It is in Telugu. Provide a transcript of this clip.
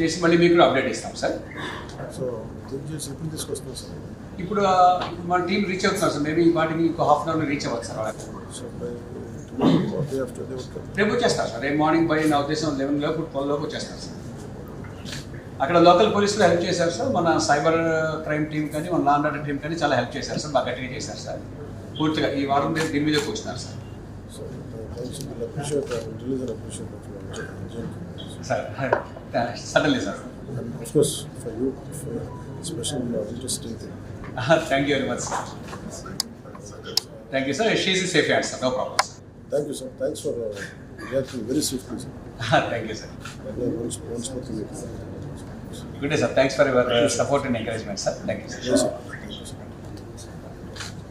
చేసి మళ్ళీ మీకు అప్డేట్ ఇస్తాం సార్. సో ఎప్పుడు సార్? ఇప్పుడు మన టీం రీచ్ అవుతున్నాం సార్. మేబీ వాటికి ఇంకో హాఫ్ అన్ అవర్లో రీచ్ అవ్వచ్చు సార్ రేపు వచ్చేస్తారు సార్. రేపు మార్నింగ్ బై నా ఉద్దేశం లెవెన్ లోపు ట్వెల్వ్ లోపు వచ్చేస్తారు సార్. అక్కడ లోకల్ పోలీసులు హెల్ప్ చేశారు సార్. మన సైబర్ క్రైమ్ టీం కానీ మన లాండ్ ఆర్డర్ టీం కానీ చాలా హెల్ప్ చేశారు సార్. బాగా గట్టిగా చేశారు సార్. పూర్తిగా ఈ వారం మీద దీని మీద కూర్చున్నారు sir. So Certainly, sir. Of course, for you, for a special uh, interesting thing. Thank you very much, sir. Thank you, sir. She's a safe answer, no problem, sir. Thank you, sir. Thanks for uh, reacting very swiftly, sir. Uh-huh, thank you, sir. Uh, once, once more Good day, sir. Thanks for your uh, support and encouragement, sir. Thank you, sir. Yes, sir. Thank you, sir.